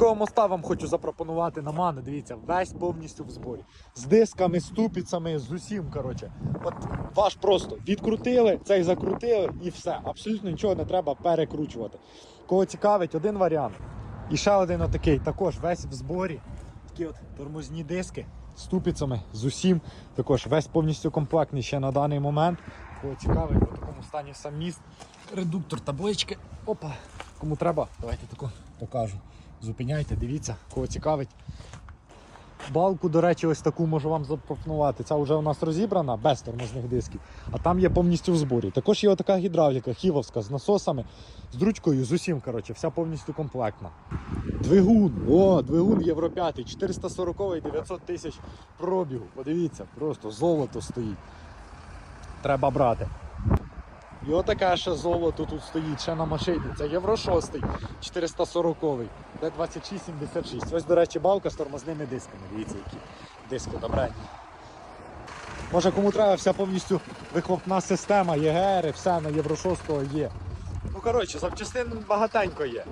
такого моста вам хочу запропонувати на мани. Дивіться, весь повністю в зборі. З дисками, ступицями, з усім. коротше. От ваш просто відкрутили, цей закрутили і все. Абсолютно нічого не треба перекручувати. Кого цікавить, один варіант. І ще один отакий, також весь в зборі. Такі от тормозні диски з ступицями, з усім. Також весь повністю комплектний ще на даний момент. Кого цікавить, в такому стані сам міст. Редуктор таблички. Опа. Кому треба, давайте тако покажу. Зупиняйте, дивіться, кого цікавить. Балку, до речі, ось таку можу вам запропонувати. Ця вже у нас розібрана без тормозних дисків, а там є повністю в зборі. Також є така гідравліка хівовська з насосами, з дручкою, з усім, коротше, вся повністю комплектна. Двигун, о, двигун Євро 5, 440 900 тисяч пробігу. Подивіться, просто золото стоїть. Треба брати. І отаке ще золото тут стоїть, ще на машині. Це Євро 6, 440 д 2676 Ось, до речі, балка з тормозними дисками. Дивіться, які диски добренні. Може кому треба, вся повністю вихлопна система, ЄГР, все на Євро 6 є. Ну коротше, запчастин багатенько є.